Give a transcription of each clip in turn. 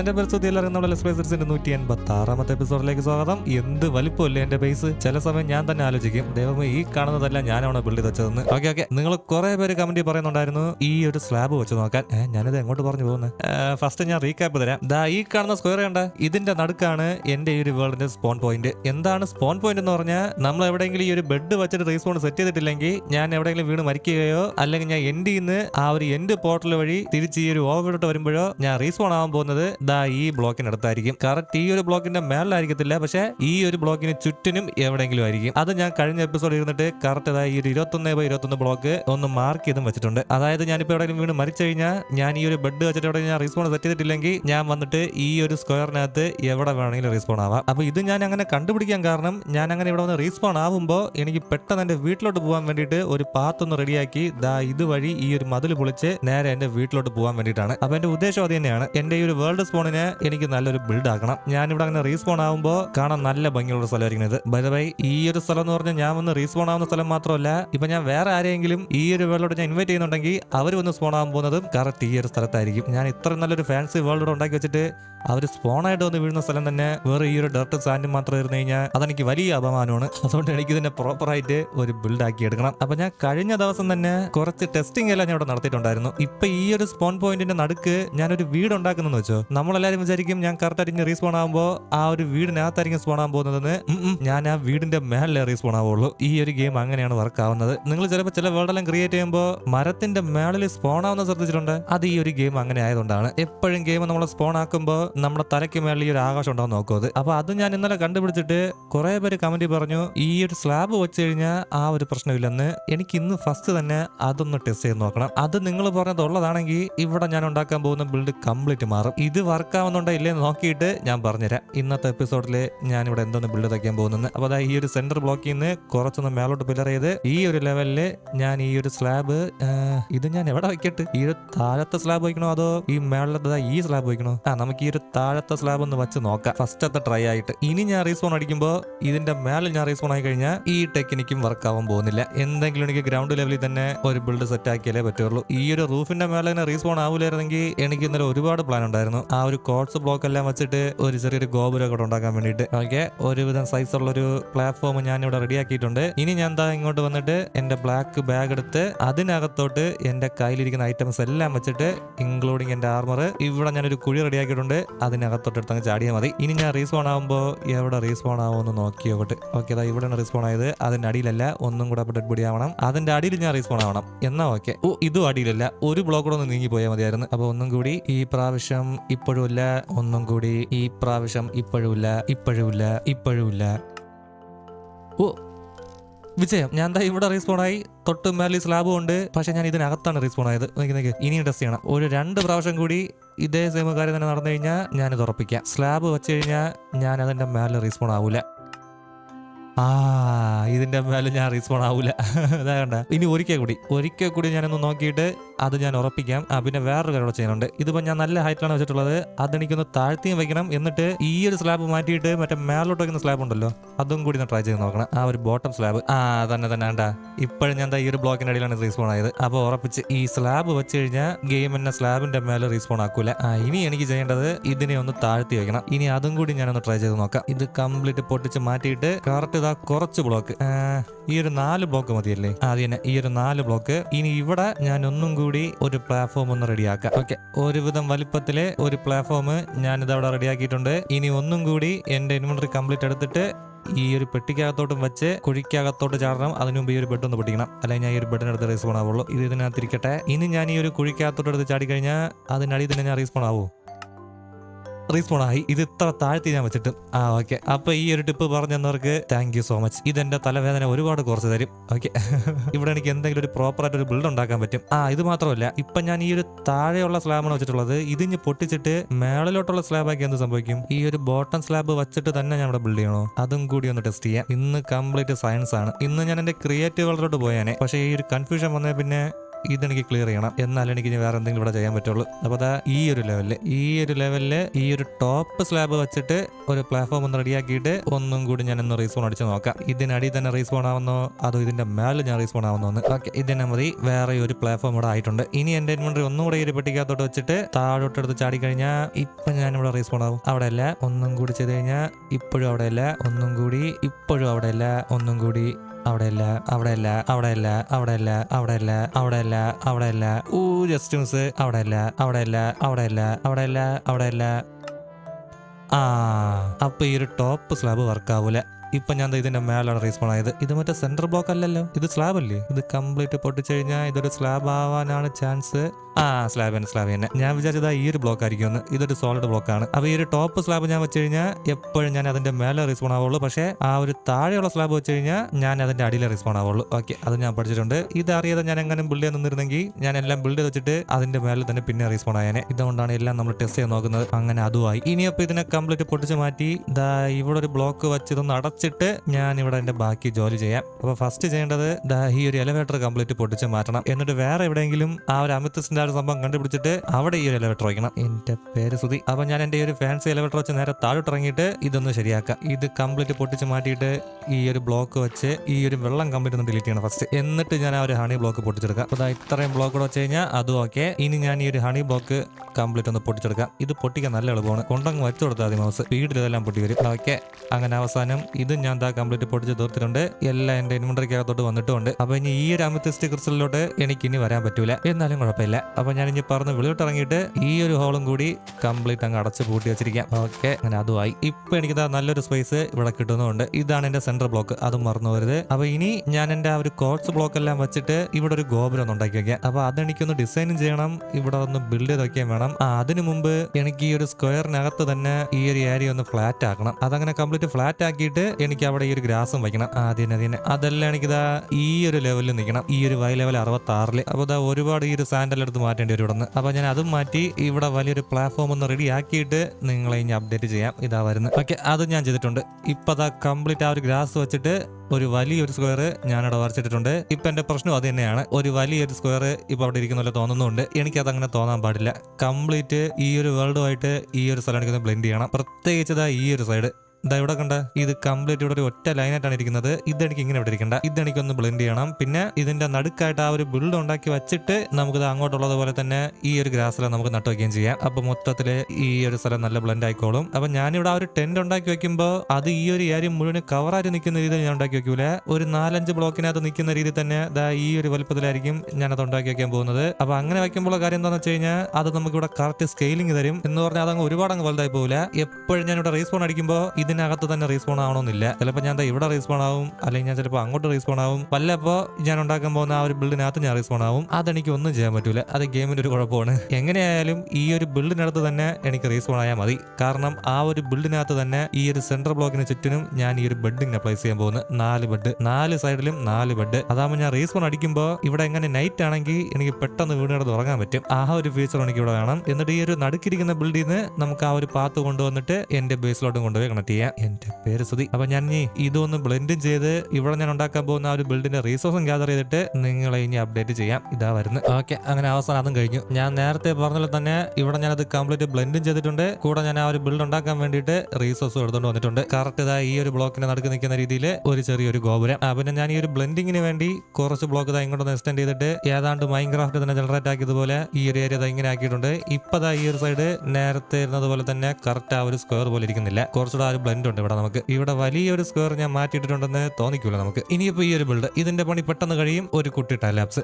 എന്റെ പേര് സുധി എല്ലാവരും നമ്മുടെ ലെസ്പേസിന്റെ നൂറ്റി എൺപത്തി ആറാമത്തെ എപ്പിസോഡിലേക്ക് സ്വാഗതം. എന്ത് വലിപ്പമല്ലേ എന്റെ ബേസ് ചില സമയം ഞാൻ തന്നെ ആലോചിക്കും. ദൈവമേ ഈ കാണുന്നതല്ല ഞാനാണ് ബിൽഡ് വെച്ചതെന്ന് ഓക്കെ ഓക്കെ നിങ്ങൾ കുറെ പേര് കമന്റ് പറയുന്നുണ്ടായിരുന്നു ഈ ഒരു സ്ലാബ് വെച്ച് നോക്കാൻ. ഞാനിത് എങ്ങോട്ട് പറഞ്ഞു പോകുന്നത് ഫസ്റ്റ് ഞാൻ റീക്യാപ്പ് തരാം. ദാ ഈ കാണുന്ന സ്ക്വയർ കണ്ട? ഇതിന്റെ നടുക്കാണ് എന്റെ ഈ ഒരു വേൾഡിന്റെ സ്പോൺ പോയിന്റ് എന്താണ് സ്പോൺ പോയിന്റ് എന്ന് പറഞ്ഞാൽ നമ്മൾ എവിടെയെങ്കിലും ഈ ഒരു ബെഡ് വെച്ചിട്ട് റീസ്പോൺ സെറ്റ് ചെയ്തിട്ടില്ലെങ്കിൽ ഞാൻ എവിടെയെങ്കിലും വീണ് മരിക്കുകയോ അല്ലെങ്കിൽ ഞാൻ എൻഡ് നിന്ന് ആ ഒരു എൻഡ് പോർട്ടൽ വഴി തിരിച്ച് ഈ ഒരു ഓവർ വരുമ്പോഴോ ഞാൻ റീസ്പോൺ ആവാൻ പോകുന്നത് ദാ ഈ ബ്ലോക്കിനടുത്തായിരിക്കും. കറക്റ്റ് ഈ ഒരു ബ്ലോക്കിന്റെ മേളിലായിരിക്കത്തില്ല. പക്ഷേ ഈ ഒരു ബ്ലോക്കിന് ചുറ്റിനും എവിടെയെങ്കിലും ആയിരിക്കും. അത് ഞാൻ കഴിഞ്ഞ എപ്പിസോഡ് ഇരുന്നിട്ട് കറക്റ്റ് അതായത് ഈ ഒരു ഇരുപത്തൊന്ന് ബൈ ഇരുപത്തൊന്ന് ബ്ലോക്ക് ഒന്ന് മാർക്ക് ചെയ്തും വെച്ചിട്ടുണ്ട്. അതായത് ഞാനിപ്പോൾ എവിടെയെങ്കിലും വീണ് മരിച്ചു കഴിഞ്ഞാൽ ഞാൻ ഈ ഒരു ബെഡ് വെച്ചിട്ട് എവിടെ ഞാൻ റീസ്പോൺ സെറ്റ് ചെയ്തിട്ടില്ലെങ്കിൽ ഞാൻ വന്നിട്ട് ഈ ഒരു സ്ക്വയറിനകത്ത് എവിടെ വേണമെങ്കിലും റീസ്പോൺ ആവാം. അപ്പോൾ ഇത് ഞാൻ അങ്ങനെ കണ്ടുപിടിക്കാൻ കാരണം ഞാൻ അങ്ങനെ ഇവിടെ വന്ന് റീസ്പോൺ ആവുമ്പോൾ എനിക്ക് പെട്ടെന്ന് എന്റെ വീട്ടിലോട്ട് പോകാൻ വേണ്ടിയിട്ട് ഒരു പാത്ത് ഒന്ന് റെഡിയാക്കി ദാ ഇതുവഴി ഈ ഒരു മതിൽ പൊളിച്ച് നേരെ എന്റെ വീട്ടിലോട്ട് പോകാൻ വേണ്ടിയിട്ടാണ്. അപ്പൊ എന്റെ ഉദ്ദേശം അത് തന്നെയാണ്. എന്റെ ഈ ഒരു വേൾഡ് സ്പോണിനെ എനിക്ക് നല്ലൊരു ബിൽഡ് ആക്കണം. ഞാൻ ഇവിടെ അങ്ങനെ റീസ്പോൺ ആവുമ്പോൾ കാണാൻ നല്ല ഭംഗിയുള്ള സ്ഥലമായിരിക്കും ഇത്. ബൈ ഈ ഒരു സ്ഥലം എന്ന് പറഞ്ഞാൽ ഞാൻ വന്ന് റീസ്പോൺ ആവുന്ന സ്ഥലം മാത്രമല്ല ഇപ്പൊ ഞാൻ വേറെ ആരെങ്കിലും ഈ ഒരു വേൾഡോട് ഞാൻ ഇൻവൈറ്റ് ചെയ്യുന്നുണ്ടെങ്കിൽ അവർ വന്ന് സ്പോൺ ആകാൻ പോകുന്നതും കറക്റ്റ് ഈ ഒരു സ്ഥലത്തായിരിക്കും. ഞാൻ ഇത്ര നല്ലൊരു ഫാൻസി വേൾഡ് ഉണ്ടാക്കി വെച്ചിട്ട് അവർ സ്പോണായിട്ട് വന്ന് വീഴുന്ന സ്ഥലം തന്നെ വേറെ ഈ ഒരു ഡർട്ട് സാൻഡും മാത്രം ഇരുന്ന് കഴിഞ്ഞാൽ അതെനിക്ക് വലിയ അപമാനമാണ്. അതുകൊണ്ട് എനിക്ക് ഇതിനെ പ്രോപ്പറായിട്ട് ഒരു ബിൽഡ് ആക്കി എടുക്കണം. അപ്പൊ ഞാൻ കഴിഞ്ഞ ദിവസം തന്നെ കുറച്ച് ടെസ്റ്റിംഗ് എല്ലാം ഞാൻ ഇവിടെ നടത്തിയിട്ടുണ്ടായിരുന്നു. ഇപ്പൊ ഈ ഒരു സ്പോൺ പോയിന്റിന്റെ നടുക്ക് ഞാനൊരു വീട് ഉണ്ടാക്കുന്നെന്ന് വെച്ചോ? നമ്മളെല്ലാരും വിചാരിക്കും ഞാൻ കറക്റ്റ് ആയിട്ട് റീസ്പോൺ ആകുമ്പോൾ ആ ഒരു വീടിനകത്തായിരിക്കും സ്പോൺ ആകാൻ പോകുന്നതെന്ന്. ഞാൻ ആ വീടിന്റെ മേലെ റീസ്പോൺ ആവുള്ളൂ. ഈ ഒരു ഗെയിം അങ്ങനെയാണ് വർക്ക് ആവുന്നത്. നിങ്ങൾ ചിലപ്പോൾ ചില വേൾഡ് എല്ലാം ക്രിയേറ്റ് ചെയ്യുമ്പോൾ മരത്തിന്റെ മേളിൽ സ്പോൺ ആവുന്ന ശ്രദ്ധിച്ചിട്ടുണ്ട്? അത് ഈ ഒരു ഗെയിം അങ്ങനെ ആയതുകൊണ്ടാണ്. എപ്പോഴും ഗെയിം നമ്മൾ സ്പോൺ ആക്കുമ്പോൾ നമ്മുടെ തലയ്ക്ക് മേളിൽ ഈ ഒരു ആകാശം ഉണ്ടാവും നോക്കും അത്. അപ്പൊ അത് ഞാൻ ഇന്നലെ കണ്ടുപിടിച്ചിട്ട് കുറെ പേര് കമന്റ് പറഞ്ഞു ഈ ഒരു സ്ലാബ് വെച്ച് കഴിഞ്ഞാൽ ആ ഒരു പ്രശ്നമില്ലെന്ന്. എനിക്ക് ഇന്ന് ഫസ്റ്റ് തന്നെ അതൊന്ന് ടെസ്റ്റ് ചെയ്ത് നോക്കണം. അത് നിങ്ങൾ പറഞ്ഞത് ഉള്ളതാണെങ്കിൽ ഇവിടെ ഞാൻ ഉണ്ടാക്കാൻ പോകുന്ന ബിൽഡ് കംപ്ലീറ്റ് മാറും. ഇത് വർക്ക് ഇല്ലേ നോക്കിയിട്ട് ഞാൻ പറഞ്ഞുതരാം. ഇന്നത്തെ എപ്പിസോഡിൽ ഞാൻ ഇവിടെ എന്തോന്ന് ബിൽഡ് തയ്ക്കാൻ പോകുന്നത് അപ്പോൾ അതായത് ഈ ഒരു സെന്റർ ബ്ലോക്കിൽ നിന്ന് കുറച്ചൊന്ന് മേലോട്ട് പില്ലർ ചെയ്ത് ഈ ഒരു ലെവലിൽ ഞാൻ ഈ ഒരു സ്ലാബ് ഇത് ഞാൻ എവിടെ വെക്കട്ടെ? ഈ ഒരു താഴത്തെ സ്ലാബ് വയ്ക്കണോ അതോ ഈ മേളത്തെ ഈ സ്ലാബ് വയ്ക്കണോ ആ നമുക്ക് ഈ ഒരു താഴത്തെ സ്ലാബ് ഒന്ന് വെച്ച് നോക്കാം. ഫസ്റ്റത്തെ ട്രൈ ആയിട്ട്. ഇനി ഞാൻ റീസ്പോൺ അടിക്കുമ്പോൾ ഇതിന്റെ മേളിൽ ഞാൻ റീസ്പോൺ ആയി കഴിഞ്ഞാൽ ഈ ടെക്നിക്കും വർക്ക് ആവാൻ പോകുന്നില്ല. എന്തെങ്കിലും എനിക്ക് ഗ്രൗണ്ട് ലെവലിൽ തന്നെ ഒരു ബിൽഡ് സെറ്റ് ആക്കിയാലേ പറ്റുള്ളൂ. ഈ ഒരു റൂഫിന്റെ മേലെ റീസ്പോൺ ആവില്ലായിരുന്നെങ്കിൽ എനിക്ക് ഇന്നലെ ഒരുപാട് പ്ലാൻ ഉണ്ടായിരുന്നു. ആ ഒരു കോഡ്സ് ബ്ലോക്ക് എല്ലാം വെച്ചിട്ട് ഒരു ചെറിയൊരു ഗോപുരം കൂടെ ഉണ്ടാക്കാൻ വേണ്ടിയിട്ട്. ഓക്കെ? ഒരുവിധം സൈസ് ഉള്ള ഒരു പ്ലാറ്റ്ഫോം ഞാൻ ഇവിടെ റെഡിയാക്കിയിട്ടുണ്ട് ഇനി ഞാൻ എന്താ ഇങ്ങോട്ട് വന്നിട്ട് എന്റെ ബ്ലാക്ക് ബാഗ് എടുത്ത് അതിനകത്തോട്ട് എന്റെ കയ്യിലിരിക്കുന്ന ഐറ്റംസ് എല്ലാം വെച്ചിട്ട് ഇൻക്ലൂഡിങ് എന്റെ ആർമർ ഇവിടെ ഞാനൊരു കുഴി റെഡിയാക്കിയിട്ടുണ്ട് അതിനകത്തോട്ട് എടുത്തങ്ങ് ചാടിയാൽ മതി. ഇനി ഞാൻ റീസ്പോൺ ആകുമ്പോൾ എവിടെ റീസ്പോൺ ആവുമെന്ന് നോക്കി നോക്കട്ടെ ഓക്കെ അതാ ഇവിടെയാണ് റീസ്പോൺ ആയത്. അതിന്റെ അടിയിലല്ല ഒന്നും കൂടെ ഡെഡ് ബോഡി ആവണം. അതിന്റെ അടിയിൽ ഞാൻ റീസ്പോൺ ആവണം. എന്നാ ഓക്കെ? ഓ ഇതും അടിയിലല്ല. ഒരു ബ്ലോക്ക് കൂടെ ഒന്ന് നീങ്ങി പോയാൽ മതിയായിരുന്നു. അപ്പൊ ഒന്നും കൂടി ഈ പ്രാവശ്യം ഇപ്പോഴുമില്ല ഒന്നും കൂടി ഈ പ്രാവശ്യം ഇപ്പോഴുമില്ല ഇപ്പോഴുമില്ല ഇപ്പോഴുമില്ല. ഓ വിജയം. ഞാൻ എന്താ ഇവിടെ റീസ്പോൺ ആയി. തൊട്ട് മേലെ സ്ലാബും ഉണ്ട്. പക്ഷെ ഞാൻ ഇതിനകത്താണ് റീസ്പോൺ ആയത്. നിക്ക് നിക്ക്. ഇനിയും ടെസ്റ്റ് ചെയ്യണം. ഒരു രണ്ട് പ്രാവശ്യം കൂടി ഇതേ സെയിം കാര്യം തന്നെ നടന്നു കഴിഞ്ഞാൽ ഞാനിത് ഉറപ്പിക്കാം. സ്ലാബ് വെച്ച് കഴിഞ്ഞാൽ ഞാൻ അതിന്റെ മേലെ റീസ്പോൺ ആവൂല. ആ ഇതിന്റെ മേലെ ഞാൻ റീസ്പോൺ ആവൂല. അതാ കണ്ട? ഇനി ഒരിക്കൽ കൂടി. ഒരിക്കൽ കൂടി ഞാനൊന്ന് നോക്കിയിട്ട് അത് ഞാൻ ഉറപ്പിക്കാം. ആ പിന്നെ വേറൊരു കാര്യം ചെയ്യാനുണ്ട് ചെയ്യുന്നുണ്ട്. ഇതിപ്പോ ഞാൻ നല്ല ഹൈറ്റിലാണ് വെച്ചിട്ടുള്ളത്. അതെനിക്കൊന്ന് താഴ്ത്തിയും വെക്കണം. എന്നിട്ട് ഈ ഒരു സ്ലാബ് മാറ്റിയിട്ട് മറ്റേ മേലോട്ട് വെക്കുന്ന സ്ലാബ് ഉണ്ടല്ലോ അതും കൂടി ഞാൻ ട്രൈ ചെയ്ത് നോക്കണം. ആ ഒരു ബോട്ടം സ്ലാബ് ആ തന്നെ തന്നെ വേണ്ട ഇപ്പോഴും ഞാൻ ഈ ഒരു ബ്ലോക്കിന്റെ അടിയിലാണ് റീസ്പോൺ ആയത്. അപ്പോൾ ഉറപ്പിച്ച് ഈ സ്ലാബ് വെച്ച് കഴിഞ്ഞാൽ ഗെയിം എന്നെ സ്ലാബിന്റെ മേലെ റീസ്പോൺ ആക്കൂല. ആ ഇനി എനിക്ക് ചെയ്യേണ്ടത് ഇതിനെ ഒന്ന് താഴ്ത്തി വെക്കണം. ഇനി അതും കൂടി ഞാനൊന്ന് ട്രൈ ചെയ്ത് നോക്കാം. ഇത് കംപ്ലീറ്റ് പൊട്ടിച്ച് മാറ്റിയിട്ട് കറക്റ്റ് ഇതാ കുറച്ച് ബ്ലോക്ക് ഈ ഒരു നാല് ബ്ലോക്ക് മതിയല്ലേ? അത് ഈ ഒരു നാല് ബ്ലോക്ക് ഇനി ഇവിടെ ഞാൻ ഒന്നും കൂടി ഒരു പ്ലാറ്റ്ഫോം ഒന്ന് റെഡിയാക്കാം ഓക്കെ ഒരുവിധം വലിപ്പത്തിലെ ഒരു പ്ലാറ്റ്ഫോം ഞാൻ ഞാനിത് അവിടെ റെഡിയാക്കിയിട്ടുണ്ട് ഇനി ഒന്നും കൂടി എന്റെ ഇൻവെന്ററി കംപ്ലീറ്റ് എടുത്തിട്ട് ഈ ഒരു പെട്ടിക്കകത്തോട്ടും വെച്ച് കുഴിക്കകത്തോട്ട് ചാടണം. അതിനു മുമ്പ് ഈ ഒരു ബെഡ് ഒന്ന് പൊട്ടിക്കണം. അല്ലെങ്കിൽ ഞാൻ ഈ ഒരു ബെഡിനടുത്ത് റീസ്പോൺ ആവുള്ളൂ. ഇത് ഇതിനകത്തിരിക്കട്ടെ ഇനി ഞാൻ ഈ ഒരു കുഴിക്കകത്തോട്ട് എടുത്ത് ചാടിക്കഴിഞ്ഞാൽ അതിനടിയിൽ തന്നെ ഞാൻ റീസ്പോൺ ആവൂ റീസ്പോൺ ആയി ഇത് ഇത്ര താഴ്ത്തി ഞാൻ വെച്ചിട്ട്. ആ ഓക്കെ. അപ്പൊ ഈ ഒരു ടിപ്പ് പറഞ്ഞു തന്നവർക്ക് താങ്ക് യു സോ മച്ച് ഇതെന്റെ തലവേദന ഒരുപാട് കുറച്ച് തരും. ഓക്കെ. ഇവിടെ എനിക്ക് എന്തെങ്കിലും ഒരു പ്രോപ്പർ ആയിട്ട് ഒരു ബിൽഡ് ഉണ്ടാക്കാൻ പറ്റും. ആ ഇത് മാത്രമല്ല ഇപ്പൊ ഞാൻ ഈ ഒരു താഴെയുള്ള സ്ലാബാണ് വെച്ചിട്ടുള്ളത്. ഇതിഞ്ഞ് പൊട്ടിച്ചിട്ട് മേളിലോട്ടുള്ള സ്ലാബാക്കി എന്ത് സംഭവിക്കും? ഈ ഒരു ബോട്ടം സ്ലാബ് വെച്ചിട്ട് തന്നെ ഞാൻ ഇവിടെ ബിൽഡ് ചെയ്യണോ? അതും കൂടി ഒന്ന് ടെസ്റ്റ് ചെയ്യാം. ഇന്ന് കംപ്ലീറ്റ് സയൻസ് ആണ്. ഇന്ന് ഞാൻ എന്റെ ക്രിയേറ്റീവ് വളരോട്ട് പോയാനെ. പക്ഷേ ഈ ഒരു കൺഫ്യൂഷൻ വന്നേ പിന്നെ ഇതെനിക്ക് ക്ലിയർ ചെയ്യണം. എന്നാലും എനിക്ക് ഇനി വേറെ എന്തെങ്കിലും ഇവിടെ ചെയ്യാൻ പറ്റുള്ളൂ. അപ്പോൾ അതാ ഈ ഒരു ലെവലിൽ ഈ ഒരു ലെവലിൽ ഈ ഒരു ടോപ്പ് സ്ലാബ് വെച്ചിട്ട് ഒരു പ്ലാറ്റ്ഫോം ഒന്ന് റെഡിയാക്കിയിട്ട് ഒന്നും കൂടി ഞാൻ ഒന്ന് റീസ്പോൺ അടിച്ച് നോക്കാം. ഇതിനടി തന്നെ റീസ്പോൺ ആവുന്നോ? അതോ ഇതിന്റെ മേളിൽ ഞാൻ റീസ്പോൺ ആവുന്നോ എന്ന്? ഓക്കെ ഇതിനെ മതി. വേറെ ഒരു പ്ലാറ്റ്ഫോം ഇവിടെ ആയിട്ടുണ്ട്. ഇനി എന്റെ ഇൻവെന്ററി ഒന്നും കൂടെ ഈ ഒരു പെട്ടിക്കകത്തോട്ട് വെച്ചിട്ട് താഴോട്ടെടുത്ത് ചാടി കഴിഞ്ഞാൽ ഇപ്പം ഞാൻ ഇവിടെ റീസ്പോൺ ആവും. അവിടെ അല്ല ഒന്നും കൂടി ചെയ്ത് കഴിഞ്ഞാൽ ഇപ്പോഴും അവിടെ അല്ല ഒന്നും കൂടി ഇപ്പോഴും അവിടെ അല്ല ഒന്നും കൂടി അവിടെയല്ല അവിടെയല്ല അവിടെയല്ല അവിടെയല്ല അവിടെയല്ല അവിടെയല്ല അവിടെയല്ല. ഊ ജസ്റ്റ് മിസ് അവിടെയല്ല അവിടെയല്ല അവിടെയല്ല അവിടെയല്ല അവിടെയല്ല. ആ അപ്പൊ ഈ ഒരു ടോപ്പ് സ്ലാബ് വർക്ക് ആവൂല? ഇപ്പൊ ഞാൻ ഇതിന്റെ മേലാണ് റീസ്പോൺ ആയത് ഇത് മറ്റേ സെന്റർ ബ്ലോക്ക് അല്ലല്ലോ? ഇത് സ്ലാബ് അല്ലേ? ഇത് കംപ്ലീറ്റ് പൊട്ടിച്ചു കഴിഞ്ഞാൽ ഇതൊരു സ്ലാബ് ആവാനാണ് ചാൻസ് ആ സ്ലാബ് തന്നെ സ്ലാബ് തന്നെ. ഞാൻ വിചാരിച്ചത് ഈ ഒരു ബ്ലോക്ക് ആയിരിക്കും എന്ന്. ഇതൊരു സോളിഡ് ബ്ലോക്ക് ആണ്. അപ്പൊ ഈ ഒരു ടോപ്പ് സ്ലാബ് ഞാൻ വെച്ച് കഴിഞ്ഞാൽ എപ്പോഴും ഞാൻ അതിന്റെ മേലെ റീസ്പോൺ ആവുള്ളൂ പക്ഷേ ആ ഒരു താഴെയുള്ള സ്ലാബ് വെച്ച് കഴിഞ്ഞാൽ ഞാൻ അതിന്റെ അടിയിൽ റീസ്പോൺ ആവുള്ളൂ ഓക്കെ അത് ഞാൻ പഠിച്ചിട്ടുണ്ട്. ഇത് അറിയാതെ ഞാൻ എങ്ങനെ ബിൽഡ് ചെയ്യാൻ നിന്നിരുന്നെങ്കിൽ ഞാൻ എല്ലാം ബിൽഡ് ചെയ്ത് വെച്ചിട്ട് അതിന്റെ മേലെ തന്നെ പിന്നെ റീസ്പോൺ ആയേനെ ഇതുകൊണ്ടാണ് എല്ലാം നമ്മൾ ടെസ്റ്റ് ചെയ്ത് നോക്കുന്നത്. അങ്ങനെ അതുമായി ഇനിയപ്പോ ഇതിനെ കംപ്ലീറ്റ് പൊട്ടിച്ച് മാറ്റി ദാ ഇവിടെ ഒരു ബ്ലോക്ക് വെച്ച് ഇതൊന്ന് അടച്ചിട്ട് ഞാൻ ഇവിടെ എന്റെ ബാക്കി ജോലി ചെയ്യാം. അപ്പൊ ഫസ്റ്റ് ചെയ്യേണ്ടത് ഈ ഒരു എലവേറ്റർ കംപ്ലീറ്റ് പൊട്ടിച്ച് മാറ്റണം. എന്നിട്ട് വേറെ എവിടെയെങ്കിലും ആ ഒരു അമിത്തസിന്റെ ആ ഒരു സംഭവം കണ്ടുപിടിച്ചിട്ട് അവിടെ ഈ ഒരു എലവേറ്റർ വയ്ക്കണം. എന്റെ പേര് സുതി അപ്പൊ ഞാൻ എന്റെ ഈ ഒരു ഫാൻസി എലവേറ്റർ വെച്ച് നേരെ താഴോട്ട് ഇറങ്ങിയിട്ട് ഇതൊന്ന് ശരിയാക്കാം. ഇത് കംപ്ലീറ്റ് പൊട്ടിച്ച് മാറ്റിയിട്ട് ഈ ഒരു ബ്ലോക്ക് വെച്ച് ഈ ഒരു വെള്ളം കംപ്ലീറ്റ് ഒന്ന് ഡിലീറ്റ് ചെയ്യണം ഫസ്റ്റ് എന്നിട്ട് ഞാൻ ആ ഒരു ഹണി ബ്ലോക്ക് പൊട്ടിച്ചെടുക്കാം. അപ്പൊ ദാ ഇത്രയും ബ്ലോക്ക് കൂടെ വെച്ച് കഴിഞ്ഞാൽ അതും ഓക്കെ ഇനി ഞാൻ ഈ ഒരു ഹണി ബ്ലോക്ക് കംപ്ലീറ്റ് ഒന്ന് പൊട്ടിച്ചെടുക്കാം. ഇത് പൊട്ടിക്കാൻ നല്ല എളുപ്പമാണ്. കൊണ്ടങ്ങ് വെച്ചു കൊടുത്താൽ മതി മൗസ് സ്പീഡിൽ ഇതെല്ലാം പൊട്ടി വരും. ഓക്കെ അങ്ങനെ അവസാനം ഇത് ഞാൻ ദാ കംപ്ലീറ്റ് പൊട്ടിച്ച് തീർത്തിട്ടുണ്ട്. എല്ലാം എന്റെ ഇൻവെന്ററിക്കകത്തോട്ട് വന്നിട്ടുണ്ട് അപ്പൊ ഇനി ഈ ഒരു അമിത്തിസ്റ്റ് ക്രിസ്റ്റലിലോട്ട് എനിക്ക് ഇനി വരാൻ പറ്റൂല. എന്നാലും കുഴപ്പമില്ല. അപ്പൊ ഞാൻ ഇനി പറഞ്ഞ് വെളിയോട്ട് ഇറങ്ങിയിട്ട് ഈ ഒരു ഹോളും കൂടി കംപ്ലീറ്റ് അങ്ങ് അടച്ച് പൂട്ടി വെച്ചിരിക്കാം. ഓക്കെ അങ്ങനെ അതുമായി. ഇപ്പൊ എനിക്ക് നല്ലൊരു സ്പേസ് ഇവിടെ കിട്ടുന്നുണ്ട് ഇതാണ് എന്റെ സെന്റർ ബ്ലോക്ക് അതും മറന്നു വരുത് അപ്പൊ ഇനി ഞാൻ എന്റെ ആ ഒരു കോഴ്സ് ബ്ലോക്ക് എല്ലാം വെച്ചിട്ട് ഇവിടെ ഒരു ഗോപുരം ഒന്ന് ഉണ്ടാക്കി വെക്കാം. അപ്പൊ അതെനിക്കൊന്ന് ഡിസൈനും ചെയ്യണം. ഇവിടെ ഒന്ന് ബിൽഡ് ചെയ്ത് വേണം. അതിനു മുമ്പ് എനിക്ക് ഈ ഒരു സ്ക്വയറിനകത്ത് തന്നെ ഈ ഒരു ഏരിയ ഒന്ന് ഫ്ലാറ്റ് ആക്കണം. അതങ്ങനെ കംപ്ലീറ്റ് ഫ്ലാറ്റ് ആക്കിയിട്ട് എനിക്ക് അവിടെ ഈ ഒരു ഗ്രാസും വയ്ക്കണം. ആദ്യം അതിനെ അതെല്ലാം എനിക്കിതാ ഈ ഒരു ലെവലിൽ നിൽക്കണം. ഈ ഒരു വൈ ലെവൽ അറുപത്തി ആറിൽ അപ്പൊ ഇതാ ഒരുപാട് ഈ ഒരു സാൻഡൽ എടുത്ത് മാറ്റേണ്ടി വരും ഇവിടെ നിന്ന് അപ്പൊ ഞാൻ അതും മാറ്റി ഇവിടെ വലിയൊരു പ്ലാറ്റ്ഫോം ഒന്ന് റെഡി ആക്കിയിട്ട് നിങ്ങളെ ഇനി അപ്ഡേറ്റ് ചെയ്യാം. ഇതാ വരുന്നത്. ഓക്കെ അത് ഞാൻ ചെയ്തിട്ടുണ്ട്. ഇപ്പൊ അതാ കംപ്ലീറ്റ് ആ ഒരു ഗ്രാസ് വെച്ചിട്ട് ഒരു വലിയൊരു സ്ക്വയർ ഞാനവിടെ വരച്ചിട്ടുണ്ട് ഇപ്പൊ എന്റെ പ്രശ്നം അത് തന്നെയാണ്. ഒരു വലിയൊരു സ്ക്വയർ ഇപ്പൊ അവിടെ ഇരിക്കുന്ന പോലെ തോന്നുന്നുണ്ട്. എനിക്കത് അങ്ങനെ തോന്നാൻ പാടില്ല. കംപ്ലീറ്റ് ഈ ഒരു വേൾഡുമായിട്ട് ഈ ഒരു സ്ഥലം എനിക്കൊന്ന് ബ്ലെൻഡ് ചെയ്യണം. പ്രത്യേകിച്ച് ദാ ഈ ഒരു സൈഡ് ഇതാ ഇവിടെ കണ്ട ഇത് കംപ്ലീറ്റ് ഇവിടെ ഒരു ഒറ്റ ലൈനായിട്ടാണ് ഇരിക്കുന്നത്. ഇതെനിക്ക് ഇങ്ങനെ ഇവിടെ ഇരിക്കണ്ട. ഇതെനിക്കൊന്ന് ബ്ലെൻഡ് ചെയ്യണം. പിന്നെ ഇതിന്റെ നടുക്കായിട്ട് ആ ഒരു ബിൽഡ് ഉണ്ടാക്കി വെച്ചിട്ട് നമുക്കിത് അങ്ങോട്ടുള്ളത് പോലെ തന്നെ ഈ ഒരു ഗ്രാസിൽ നമുക്ക് നട്ടു വയ്ക്കുകയും ചെയ്യാം. അപ്പൊ മൊത്തത്തിൽ ഈ ഒരു സ്ഥലം നല്ല ബ്ലെൻഡ് ആയിക്കോളും. അപ്പൊ ഞാനിവിടെ ആ ഒരു ടെന്റ് ഉണ്ടാക്കി വെക്കുമ്പോൾ അത് ഈ ഒരു ഏരിയ മുഴുവൻ കവറായിട്ട് നിൽക്കുന്ന രീതിയിൽ ഞാൻ ഉണ്ടാക്കി വെക്കൂല? ഒരു നാലഞ്ച് ബ്ലോക്കിനകത്ത് നിൽക്കുന്ന രീതിയിൽ തന്നെ ദാ ഈ ഒരു വലുപ്പത്തിലായിരിക്കും അത് ഉണ്ടാക്കി വെക്കാൻ പോകുന്നത്. അപ്പൊ അങ്ങനെ വെക്കുമ്പോൾ കാര്യം എന്താണെന്ന് വെച്ച് കഴിഞ്ഞാൽ അത് നമുക്ക് ഇവിടെ കറക്റ്റ് സ്കെയിലിംഗ് തരും. എന്ന് പറഞ്ഞാൽ അതങ്ങ് ഒരുപാട് അങ്ങ് വലുതായി പോകില്ല എപ്പോഴും ഞാൻ ഇവിടെ റീസ്പോൺ അടിക്കുമ്പോൾ ഇതിനകത്ത് തന്നെ റീസ്പോൺ ആവണമെന്നില്ല. ചിലപ്പോൾ ഞാൻ ഇവിടെ റീസ്പോൺ ആവും അല്ലെങ്കിൽ ഞാൻ ചിലപ്പോൾ അങ്ങോട്ട് റീസ്പോൺ ആവും. വല്ലപ്പോൾ ഞാൻ ഉണ്ടാക്കാൻ പോകുന്ന ആ ഒരു ബിൽഡിനകത്ത് ഞാൻ റീസ്പോൺ ആവും. അതെനിക്ക് ഒന്നും ചെയ്യാൻ പറ്റൂല. അത് ഗെയിമിന്റെ ഒരു കുഴപ്പമാണ്. എങ്ങനെയായാലും ഈ ഒരു ബിൽഡിനടുത്ത് തന്നെ എനിക്ക് റീസ്പോൺ ആയാൽ മതി. കാരണം ആ ഒരു ബിൽഡിനകത്ത് തന്നെ ഈ ഒരു സെൻട്രൽ ബ്ലോക്കിന് ചുറ്റിനും ഞാൻ ഈ ഒരു ബെഡിങ് പ്ലേസ് ചെയ്യാൻ പോകുന്നത് നാല് ബെഡ് നാല് സൈഡിലും നാല് ബെഡ് അതാകുമ്പോൾ ഞാൻ റീസ്പോൺ അടിക്കുമ്പോൾ ഇവിടെ എങ്ങനെ നൈറ്റ് ആണെങ്കിൽ എനിക്ക് പെട്ടെന്ന് വീട് കിടന്ന് ഉറങ്ങാൻ പറ്റും. ആ ഒരു ഫീച്ചർ എനിക്ക് ഇവിടെ വേണം. എന്നിട്ട് ഈ ഒരു നടുക്കിരിക്കുന്ന ബിൽഡിൽ നിന്ന് നമുക്ക് ആ ഒരു പാത്ത് കൊണ്ടുവന്നിട്ട് എന്റെ ബേസിലോട്ടും കൊണ്ടുപോയി കണക്ട് ചെയ്യാം. എന്റെ പേര് സുധി. അപ്പൊ ഞാൻ ഇനി ഇതൊന്ന് ബ്ലെൻഡ് ചെയ്ത് ഇവിടെ ഞാൻ ഉണ്ടാക്കാൻ പോകുന്ന ആ ഒരു ബിൽഡിന്റെ റീസോഴ്സും ഗ്യാദർ ചെയ്തിട്ട് നിങ്ങളെ ഇനി അപ്ഡേറ്റ് ചെയ്യാം. ഇതാ വരുന്നത്. ഓക്കെ അങ്ങനെ അവസാനം അതും കഴിഞ്ഞു. ഞാൻ നേരത്തെ പറഞ്ഞാൽ തന്നെ ഇവിടെ ഞാൻ അത് കംപ്ലീറ്റ് ബ്ലെൻഡും ചെയ്തിട്ടുണ്ട്. കൂടെ ഞാൻ ആ ഒരു ബിൽഡ് ഉണ്ടാക്കാൻ വേണ്ടിയിട്ട് റീസോഴ്സും എടുത്തുകൊണ്ട് വന്നിട്ടുണ്ട്. കറക്റ്റ് ഇതാ ഈ ഒരു ബ്ലോക്കിന് നടുക്ക് നിൽക്കുന്ന രീതിയിൽ ഒരു ചെറിയൊരു ഗോപുരം. ആ പിന്നെ ഞാൻ ഈ ഒരു ബ്ലെൻഡിങ്ങിന് വേണ്ടി കുറച്ച് ബ്ലോക്ക് ഇതാ ഇങ്ങോട്ടൊന്ന് എക്സ്റ്റെൻഡ് ചെയ്തിട്ട് ഏതാണ്ട് മൈൻക്രാഫ്റ്റ് തന്നെ ജനറേറ്റ് ആക്കിയതുപോലെ ഈ ഒരു ഏരിയ ഇങ്ങനെ ആക്കിയിട്ടുണ്ട്. ഇപ്പതാ ഈ ഒരു സൈഡ് നേരത്തെ ഇരുന്നതുപോലെ തന്നെ കറക്റ്റ് ആ ഒരു സ്ക്വയർ പോലെ ഇരിക്കുന്നില്ല. കുറച്ചുകൂടെ ആ ഒരു ബ്ലെൻഡ് ഉണ്ട് ഇവിടെ നമുക്ക്. ഇവിടെ വലിയൊരു സ്ക്വയർ ഞാൻ മാറ്റിയിട്ടിട്ടുണ്ടെന്ന് തോന്നിക്കൂല നമുക്ക്. ഇനിയിപ്പോ ഈ ഒരു ബിൽഡ് ഇതിന്റെ പണി പെട്ടെന്ന് കഴിയും ഒരു കുട്ടി ടൈലാപ്സ്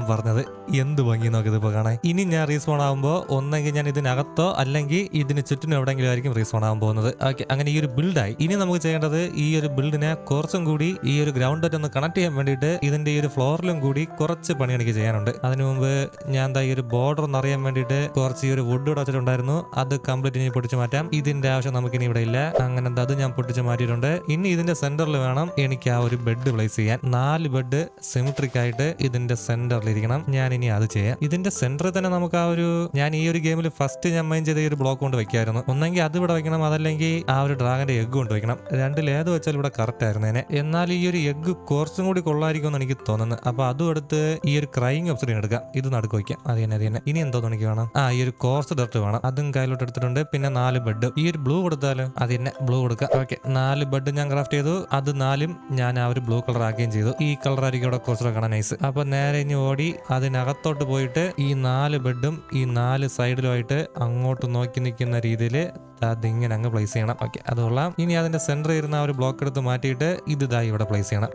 ഞാൻ പറഞ്ഞത് എന്ത് ഭംഗി നോക്കിയത് ഇപ്പോൾ കാണാൻ? ഇനി ഞാൻ റീസ്പോൺ ആകുമ്പോൾ ഒന്നെങ്കിൽ ഞാൻ ഇതിനകത്തോ അല്ലെങ്കിൽ ഇതിന് ചുറ്റിനും എവിടെയെങ്കിലും ആയിരിക്കും റീസ്പോൺ ആകാൻ പോകുന്നത്. ഓക്കെ അങ്ങനെ ഈ ഒരു ബിൽഡായി ഇനി നമുക്ക് ചെയ്യേണ്ടത് ഈ ഒരു ബിൽഡിനെ കുറച്ചും കൂടി ഈ ഒരു ഗ്രൗണ്ടായിട്ട് ഒന്ന് കണക്ട് ചെയ്യാൻ വേണ്ടിയിട്ട് ഇതിന്റെ ഈ ഒരു ഫ്ലോറിലും കൂടി കുറച്ച് പണി എനിക്ക് ചെയ്യാനുണ്ട്. അതിനു മുമ്പ് ഞാൻ എന്താ ഈ ഒരു ബോർഡർ ഒന്ന് അറിയാൻ വേണ്ടിയിട്ട് കുറച്ച് ഈ ഒരു വുഡ് ഇവിടെ വെച്ചിട്ടുണ്ടായിരുന്നു. അത് കംപ്ലീറ്റ് ഇനി പൊട്ടിച്ച് മാറ്റാം. ഇതിന്റെ ആവശ്യം നമുക്ക് ഇനി ഇവിടെ ഇല്ല. അങ്ങനെ അത് ഞാൻ പൊട്ടിച്ച് മാറ്റിയിട്ടുണ്ട്. ഇനി ഇതിന്റെ സെന്ററിൽ വേണം എനിക്ക് ആ ഒരു ബെഡ് പ്ലേസ് ചെയ്യാൻ. നാല് ബെഡ് സിമിട്രിക് ആയിട്ട് ഇതിന്റെ സെന്ററിൽ ഇരിക്കണം ഞാൻ ഇനി അത് ചെയ്യാം. ഇതിന്റെ സെന്ററിൽ തന്നെ നമുക്ക് ആ ഒരു ഞാൻ ഈ ഒരു ഗെയിമിൽ ഫസ്റ്റ് ഞാൻ മൈൻ ചെയ്ത ഈ ഒരു ബ്ലോക്ക് കൊണ്ട് വെക്കായിരുന്നു. ഒന്നെങ്കിൽ അത് ഇവിടെ വെക്കണം അതല്ലെങ്കിൽ ആ ഒരു ഡ്രാഗന്റെ എഗ് കൊണ്ട് വെക്കണം. രണ്ടിൽ ഏത് വെച്ചാൽ ഇവിടെ കറക്റ്റ് ആയിരുന്നേനെ എന്നാൽ ഈ ഒരു എഗ് കുറച്ചും കൂടി കൊള്ളായിരിക്കും എനിക്ക് തോന്നുന്നത് അപ്പൊ അതും എടുത്ത് ഈ ഒരു ക്രൈങ് ഓപ്ഷൻ എടുക്കാം. ഇത് നടുക്ക് വയ്ക്കാം. അത് തന്നെ അത് തന്നെ. ഇനി എന്തോ എനിക്ക് വേണം? ആ ഈ ഒരു കോർസ് ഡർട്ട് വേണം. അതും കയ്യിലോട്ട് എടുത്തിട്ടുണ്ട്. പിന്നെ നാല് ബെഡ് ഈ ഒരു ബ്ലൂ കൊടുത്താലോ? അത് തന്നെ ബ്ലൂ കൊടുക്കാം. ഓക്കെ നാല് ബെഡ് ഞാൻ ക്രാഫ്റ്റ് ചെയ്തു. അത് നാലും ഞാൻ ആ ഒരു ബ്ലൂ കളർ ആക്കുകയും ചെയ്തു. ഈ കളർ ആയിരിക്കും ഇവിടെ കുറച്ചുകൂടെ കാണാൻ നൈസ് അപ്പൊ നേരെ ഇനി ഓടി അതിനകത്തോട്ട് പോയിട്ട് ഈ നാല് ബെഡും ഈ നാല് സൈഡിലുമായിട്ട് അങ്ങോട്ട് നോക്കി നിൽക്കുന്ന രീതിയിൽ അതിങ്ങനെ അങ്ങ് പ്ലേസ് ചെയ്യണം. ഓക്കെ അത് കൊള്ളാം. ഇനി അതിന്റെ സെന്ററിൽ ഇരുന്ന ഒരു ബ്ലോക്ക് എടുത്ത് മാറ്റിയിട്ട് ഇത് ഇതായി ഇവിടെ പ്ലേസ് ചെയ്യണം.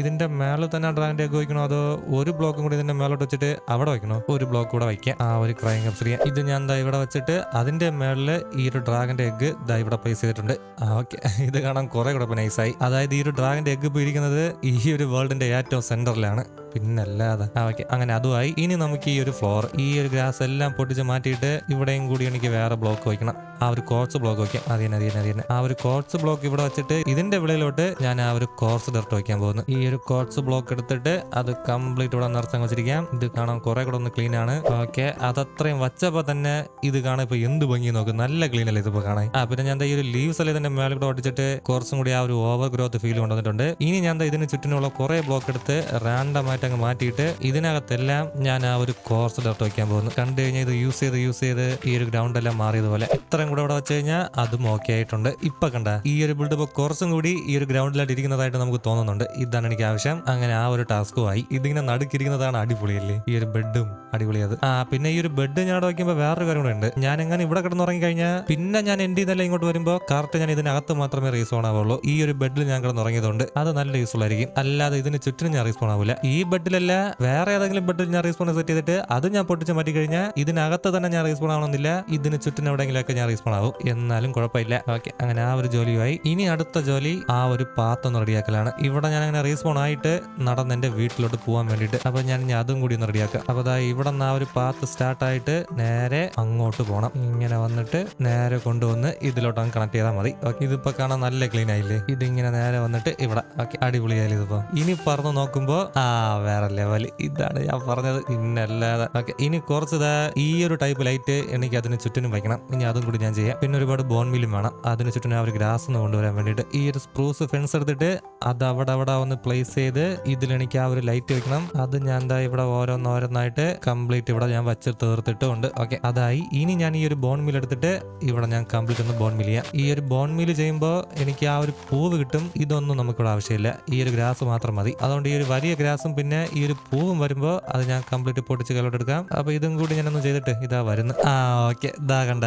ഇതിന്റെ മേളിൽ തന്നെ ഡ്രാഗൺ എഗ് വയ്ക്കണോ അതോ ഒരു ബ്ലോക്കും കൂടി ഇതിന്റെ മേലോട്ട് വെച്ചിട്ട് അവിടെ വയ്ക്കണോ? ഒരു ബ്ലോക്ക് കൂടെ വയ്ക്കാം. ആ ഒരു ക്രൈം കപ്സറിയ ഇത് ഞാൻ ദാ ഇവിടെ വെച്ചിട്ട് അതിന്റെ മേളിൽ ഈ ഒരു ഡ്രാഗന്റെ എഗ് ദാ ഇവിടെ പ്ലേസ് ചെയ്തിട്ടുണ്ട്. ആ ഓക്കെ. ഇത് കാണാൻ കുറെ കൂടെ നൈസായി അതായത് ഈ ഒരു ഡ്രാഗന്റെ എഗ് പോയിരിക്കുന്നത് ഈ ഒരു വേൾഡിന്റെ ഏറ്റവും സെന്ററിലാണ് പിന്നല്ലാതെ. ആ ഓക്കെ അങ്ങനെ അതുമായി ഇനി നമുക്ക് ഈ ഒരു ഫ്ലോർ ഈ ഒരു ഗ്രാസ് എല്ലാം പൊട്ടിച്ച് മാറ്റിയിട്ട് ഇവിടെയും കൂടി എനിക്ക് വേറെ ബ്ലോക്ക് വയ്ക്കണം. ആ ഒരു കോർച്ച് ബ്ലോക്ക് വയ്ക്കാം. അതിന് അതിന് അതിന് ആ ഒരു കോർച്ച് ബ്ലോക്ക് ഇവിടെ വെച്ചിട്ട് ഇതിന്റെ വിളയിലോട്ട് ഞാൻ ആ ഒരു കോർച്ച് ഡർട്ട് വയ്ക്കാൻ പോകുന്നു. ഈ ഒരു കോർച്ച് ബ്ലോക്ക് എടുത്തിട്ട് അത് കംപ്ലീറ്റ് ഇവിടെ നിറച്ചാൽ വെച്ചിരിക്കാം ഇത് കാണാൻ കുറെ കൂടെ ഒന്ന് ക്ലീൻ ആണ്. ഓക്കെ അതത്രയും വച്ചപ്പോ തന്നെ ഇത് കാണാൻ ഇപ്പൊ എന്ത് ഭംഗി നോക്കും. നല്ല ക്ലീൻ അല്ലേ ഇതിപ്പോ കാണാൻ? ആ പിന്നെ ഞാൻ ഈ ഒരു ലീവ്സ് അല്ലേ തന്നെ മേലെ കൂടെ ഒട്ടിച്ചിട്ട് കുറച്ചും കൂടി ആ ഒരു ഓവർ ഗ്രോത്ത് ഫീൽ കൊണ്ടുവന്നിട്ടുണ്ട്. ഇനി ഞാൻ ഇതിന് ചുറ്റിനുള്ള കുറെ ബ്ലോക്ക് എടുത്ത് റാൻഡമായിട്ട് അങ്ങ് മാറ്റിയിട്ട് ഇതിനകത്തെല്ലാം ഞാൻ ആ ഒരു കോർസ് ഡയറക്റ്റ് വയ്ക്കാൻ പോകുന്നു. കണ്ടു കഴിഞ്ഞാൽ ഇത് യൂസ് ചെയ്ത് യൂസ് ചെയ്ത് ഈ ഒരു ഗ്രൗണ്ട് എല്ലാം മാറിയതുപോലെ ഇത്രയും കൂടെ ഇവിടെ വെച്ച് കഴിഞ്ഞാൽ അതും ഓക്കെ ആയിട്ടുണ്ട്. ഇപ്പൊ കണ്ട ഈ ഒരു ബിൽഡ് ഇപ്പൊ കുറച്ചും കൂടി ഈ ഒരു ഗ്രൗണ്ടിലായിട്ട് ഇരിക്കുന്നതായിട്ട് നമുക്ക് തോന്നുന്നുണ്ട്. ഇതാണ് എനിക്ക് ആവശ്യം. അങ്ങനെ ആ ഒരു ടാസ്കും ആയി. ഇതിങ്ങനെ നടുക്കിരിക്കുന്നതാണ് അടിപൊളിയല്ലേ? ഈ ഒരു ബെഡും അടിപൊളിയത് ആ പിന്നെ ഈ ഒരു ബെഡ് ഞാൻ അവിടെ വയ്ക്കുമ്പോൾ വേറൊരു കാര്യം കൂടെ ഉണ്ട്. ഞാൻ എങ്ങനെ ഇവിടെ കിടന്നുറങ്ങി കഴിഞ്ഞാൽ പിന്നെ ഞാൻ എന്റെ ഇതെല്ലാം ഇങ്ങോട്ട് വരുമ്പോൾ കറക്റ്റ് ഞാൻ ഇതിനകത്ത് മാത്രമേ റീസോൺ ആവുള്ളൂ. ഈ ഒരു ബെഡിൽ ഞാൻ കിടന്നുറങ്ങിയതുകൊണ്ട് അത് നല്ല യൂസ്ഫുൾ ആയിരിക്കും. അല്ലാതെ ഇതിന് ചുറ്റിനും ഞാൻ റീസോൺ ആവില്ല ഈ ബെഡിലല്ല വേറെ ഏതെങ്കിലും ബെഡിൽ ഞാൻ റീസ്പോൺ സെറ്റ് ചെയ്തിട്ട് അത് ഞാൻ പൊട്ടിച്ച് മാറ്റി കഴിഞ്ഞാൽ ഇതിനകത്ത് തന്നെ ഞാൻ റീസ്പോൺ ആവണമെന്നില്ല ഇതിന് എവിടെങ്കിലും എവിടെയെങ്കിലുമൊക്കെ ഞാൻ റീസ്പോൺ ആവും. എന്നാലും കുഴപ്പമില്ല. ഓക്കെ അങ്ങനെ ആ ഒരു ജോലിയുമായി. ഇനി അടുത്ത ജോലി ആ ഒരു പാത്ത് ഒന്ന് റെഡിയാക്കലാണ്. ഇവിടെ ഞാൻ അങ്ങനെ റീസ്പോൺ ആയിട്ട് നടന്ന് എന്റെ വീട്ടിലോട്ട് പോകാൻ വേണ്ടിയിട്ട്. അപ്പൊ ഞാൻ ഇനി അതും കൂടി ഒന്ന് റെഡിയാക്കാം. അപ്പൊ ദാ ഇവിടെ നിന്ന് ആ ഒരു പാത്ത് സ്റ്റാർട്ട് ആയിട്ട് നേരെ അങ്ങോട്ട് പോകണം ഇങ്ങനെ വന്നിട്ട് നേരെ കൊണ്ടുവന്ന് ഇതിലോട്ട് അങ്ങ് കണക്ട് ചെയ്താൽ മതി. ഓക്കെ ഇതിപ്പോ കാണാൻ നല്ല ക്ലീൻ ആയില്ലേ? ഇതിങ്ങനെ നേരെ വന്നിട്ട് ഇവിടെ. ഓക്കെ അടിപൊളിയായാലും ഇതിപ്പോ? ഇനി പറഞ്ഞു നോക്കുമ്പോ ആ വേറെ ലെവൽ ഇതാണ് ഞാൻ പറഞ്ഞത്. പിന്നല്ലാതെ. ഓക്കെ ഇനി കുറച്ച് ഇതാ ഈ ഒരു ടൈപ്പ് ലൈറ്റ് എനിക്ക് അതിന് ചുറ്റിനും വയ്ക്കണം. ഇനി അതും കൂടി ഞാൻ ചെയ്യാം. പിന്നെ ഒരുപാട് ബോൺ മില്ലും വേണം. അതിന് ചുറ്റിനും ആ ഒരു ഗ്രാസ് ഒന്ന് കൊണ്ടുവരാൻ വേണ്ടിയിട്ട് ഈ ഒരു സ്പ്രൂസ് ഫെൻസ് എടുത്തിട്ട് അത് അവിടെ അവിടെ ഒന്ന് പ്ലേസ് ചെയ്ത് ഇതിൽ എനിക്ക് ആ ഒരു ലൈറ്റ് വെക്കണം. അത് ഞാൻ എന്താ ഇവിടെ ഓരോന്നോരോന്നായിട്ട് കംപ്ലീറ്റ് ഇവിടെ ഞാൻ വച്ച് തീർത്തിട്ടുണ്ട്. ഓക്കെ അതായി. ഇനി ഞാൻ ഈ ഒരു ബോൺ മിൽ എടുത്തിട്ട് ഇവിടെ ഞാൻ കംപ്ലീറ്റ് ഒന്ന് ബോൺ മിൽ ചെയ്യാം. ഈ ഒരു ബോൺ മിൽ ചെയ്യുമ്പോൾ എനിക്ക് ആ ഒരു പൂവ് കിട്ടും. ഇതൊന്നും നമുക്കിവിടെ ആവശ്യമില്ല. ഈ ഒരു ഗ്രാസ് മാത്രം മതി. അതുകൊണ്ട് ഈ ഒരു വലിയ ഗ്രാസും പിന്നെ ഈ ഒരു പൂവും വരുമ്പോൾ അത് ഞാൻ കംപ്ലീറ്റ് പൊട്ടിച്ച് കയ്യിലോട്ട് എടുക്കാം. അപ്പൊ ഇതും കൂടി ഞാനൊന്ന് ചെയ്തിട്ട് ഇതാ വരുന്നു ആ ഓക്കെ. ഇതാ കണ്ട.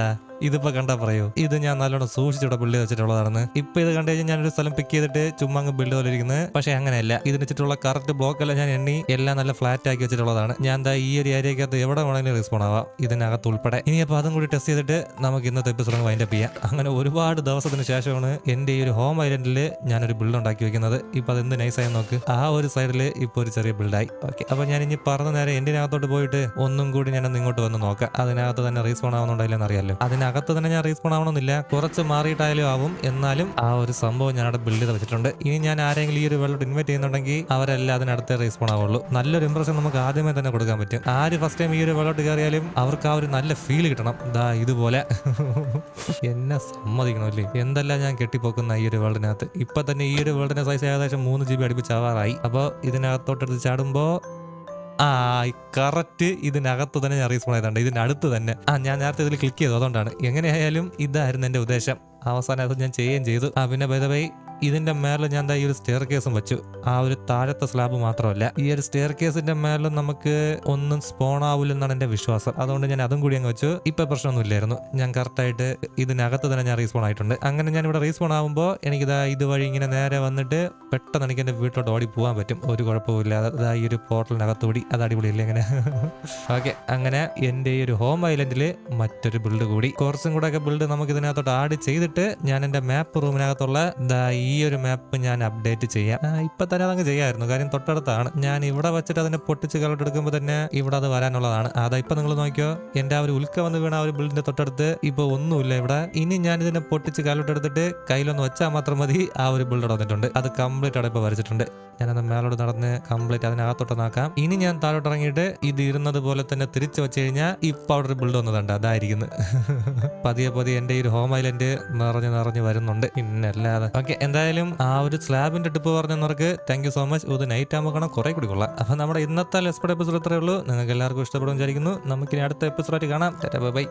ഇതിപ്പോ കണ്ടാ പറയൂ. ഇത് ഞാൻ നല്ലോണം സൂക്ഷിച്ചിവിടെ ബിൽഡ് വെച്ചിട്ടുള്ളതാണ് ഇപ്പൊ ഇത് കണ്ടു കഴിഞ്ഞാൽ ഞാനൊരു സ്ഥലം പിക്ക് ചെയ്തിട്ട് ചുമ്മാ അങ്ങ് ബിൽഡ് പോലെ ഇരിക്കുന്നത് പക്ഷെ അങ്ങനെയല്ല. ഇതിന് ചുറ്റുള്ള കറക്റ്റ് ബ്ലോക്ക് എല്ലാം ഞാൻ എണ്ണി എല്ലാം നല്ല ഫ്ലാറ്റ് ആക്കി വെച്ചിട്ടുള്ളതാണ്. ഞാൻ എന്താ ഈ ഒരു ഏരിയക്കകത്ത് എവിടെ വേണമെങ്കിലും റെസ്പോൺ ആവാം. ഇതിനകത്ത് ഉൾപ്പെടെ ഇനി അപ്പോൾ അതും കൂടി ടെസ്റ്റ് ചെയ്തിട്ട് നമുക്ക് ഇന്നത്തെ എപ്പിസോഡ് വൈൻഡ് അപ്പ് ചെയ്യാം. അങ്ങനെ ഒരുപാട് ദിവസത്തിന് ശേഷമാണ് എന്റെ ഈ ഒരു ഹോം ഐലൻഡിൽ ഞാനൊരു ബിൽഡ് ഉണ്ടാക്കി വെക്കുന്നത്. ഇപ്പൊ അത് എന്ത് നൈസായി നോക്ക്. ആ ഒരു സൈഡിൽ ഇപ്പൊ ഒരു ചെറിയ ബിൽഡായി ഓക്കെ അപ്പൊ ഞാൻ ഇനി പറഞ്ഞ നേരം എന്തിനകത്തോട്ട് പോയിട്ട് ഒന്നും കൂടി ഞാനൊന്ന് ഇങ്ങോട്ട് വന്ന് നോക്കാം. അതിനകത്ത് തന്നെ റീസ്പോൺ ആവുന്നുണ്ടല്ലോ അറിയാലോ. അതിനകത്ത് തന്നെ ഞാൻ റീസ്പോൺ ആവണമെന്നില്ല. കുറച്ച് മാറിയിട്ടായാലും ആവും. എന്നാലും ആ ഒരു സംഭവം ഞാൻ അവിടെ ബിൽഡ് ചെയ്ത് വെച്ചിട്ടുണ്ട്. ഇനി ഞാൻ ആരെങ്കിലും ഈ ഒരു വേൾഡ് ഇൻവൈറ്റ് ചെയ്യുന്നുണ്ടെങ്കിൽ അവരെല്ലാം അതിനടുത്ത് റീസ്പോൺ ആവുള്ളൂ. നല്ലൊരു ഇംപ്രഷൻ നമുക്ക് ആദ്യമേ തന്നെ കൊടുക്കാൻ പറ്റും. ആര് ഫസ്റ്റ് ടൈം ഈ ഒരു വേൾഡ് കയറിയാലും അവർക്ക് ആ ഒരു നല്ല ഫീൽ കിട്ടണം. ദാ ഇതുപോലെ. എന്നെ സമ്മതിക്കണമല്ലേ? എന്തെല്ലാം ഞാൻ കെട്ടിപ്പോക്കുന്ന ഈ ഒരു വേൾഡിനകത്ത് ഇപ്പൊ തന്നെ ഈ ഒരു വേൾഡിന്റെ സൈസ് ഏകദേശം മൂന്ന് ജി ബി അടുപ്പിച്ചാവാറായി അപ്പോൾ ചാടുമ്പോ ആ കറക്റ്റ് ഇതിനകത്ത് തന്നെ ഞാൻ റീസ്പോൺ ചെയ്തിട്ടുണ്ട് ഇതിനടുത്ത് തന്നെ. ആ ഞാൻ നേരത്തെ ഇതിൽ ക്ലിക്ക് ചെയ്തു അതുകൊണ്ടാണ്. എങ്ങനെയായാലും ഇതായിരുന്നു എന്റെ ഉദ്ദേശം. അവസാനം അത് ഞാൻ ചെയ്യുകയും ചെയ്തു. ആ പിന്നെ ബൈ ഇതിന്റെ മേളിൽ ഞാൻ ഈ ഒരു സ്റ്റെയർ കേസും വെച്ചു. ആ ഒരു താഴത്തെ സ്ലാബ് മാത്രമല്ല ഈ ഒരു സ്റ്റെയർ കേസിന്റെ മേളിൽ നമുക്ക് ഒന്നും സ്പോൺ ആവില്ലെന്നാണ് എന്റെ വിശ്വാസം. അതുകൊണ്ട് ഞാൻ അതും കൂടി അങ്ങ് വെച്ചു. ഇപ്പൊ പ്രശ്നമൊന്നും ഇല്ലായിരുന്നു ഞാൻ കറക്റ്റ് ആയിട്ട് ഇതിനകത്ത് തന്നെ ഞാൻ റീസ്പോൺ ആയിട്ടുണ്ട്. അങ്ങനെ ഞാൻ ഇവിടെ റീസ്പോൺ ആവുമ്പോൾ ആകുമ്പോൾ എനിക്കിതാ ഇതുവഴി ഇങ്ങനെ നേരെ വന്നിട്ട് പെട്ടെന്ന് എനിക്ക് എന്റെ വീട്ടിലോട്ട് ഓടി പോകാൻ പറ്റും. ഒരു കുഴപ്പമില്ലാതെ അതാ ഈ ഒരു പോർട്ടലിനകത്തോടി അത് അടിപൊളിയല്ലേ ഇങ്ങനെ? ഓക്കെ അങ്ങനെ എന്റെ ഈ ഒരു ഹോം ഐലൻഡിൽ മറ്റൊരു ബിൽഡ് കൂടി. കുറച്ചും കൂടെ ഒക്കെ ബിൽഡ് നമുക്ക് ഇതിനകത്തോട്ട് ആഡ് ചെയ്തിട്ട് ഞാൻ എന്റെ മാപ്പ് റൂമിനകത്തുള്ള ഈ ഈ ഒരു മാപ്പ് ഞാൻ അപ്ഡേറ്റ് ചെയ്യാം. ഇപ്പൊ തന്നെ അതങ്ങ് ചെയ്യാമായിരുന്നു കാര്യം തൊട്ടടുത്താണ്. ഞാൻ ഇവിടെ വെച്ചിട്ട് അതിനെ പൊട്ടിച്ച് കളട്ടെടുക്കുമ്പോൾ തന്നെ ഇവിടെ അത് വരാനുള്ളതാണ്. അതാ ഇപ്പൊ നിങ്ങൾ നോക്കിയോ എന്റെ ആ ഒരു ഉൽക്ക വന്ന് വീണ ആ ഒരു ബിൽഡിന്റെ തൊട്ടടുത്ത് ഇപ്പൊ ഒന്നുമില്ല ഇവിടെ. ഇനി ഞാൻ ഇതിനെ പൊട്ടിച്ച് കാലോട്ടെടുത്തിട്ട് കയ്യിലൊന്ന് വെച്ചാൽ മാത്രം മതി ആ ഒരു ബിൽഡ് വന്നിട്ടുണ്ട്. അത് കംപ്ലീറ്റ് അവിടെ ഇപ്പൊ വരച്ചിട്ടുണ്ട്. ഞാനത് മേലോട്ട് നടന്ന് കംപ്ലീറ്റ് അതിനകത്തോട്ട് നോക്കാം. ഇനി ഞാൻ താഴോട്ട് ഇറങ്ങിയിട്ട് ഇത് ഇരുന്നത് പോലെ തന്നെ തിരിച്ചു വെച്ച് കഴിഞ്ഞാൽ ഇപ്പൊ അവിടെ ഒരു ബിൽഡ് വന്നതുണ്ട് അതായിരിക്കുന്നു പതിയെ പതിയെ എന്റെ ഈ ഒരു ഹോം ഐലൻഡ് നിറഞ്ഞു നിറഞ്ഞു വരുന്നുണ്ട്. പിന്നല്ലാതെ. ഓക്കെ എന്തായാലും ആ ഒരു സ്ലാബിന്റെ ടിപ്പ് പറഞ്ഞവർക്ക് താങ്ക് യു സോ മച്ച് ഇത് നൈറ്റ് ആകുമ്പോൾ കാണാൻ കുറെ കൂടി കൊള്ളാം. അപ്പൊ നമ്മുടെ ഇന്നത്തെ ലെസ്പെഡ് എപ്പിസോഡ് ഇത്രയേ ഉള്ളൂ. നിങ്ങൾക്ക് എല്ലാവർക്കും ഇഷ്ടപ്പെടും വിചാരിക്കുന്നു. നമുക്കിനി അടുത്ത എപ്പിസോഡായിട്ട് കാണാം. ബൈ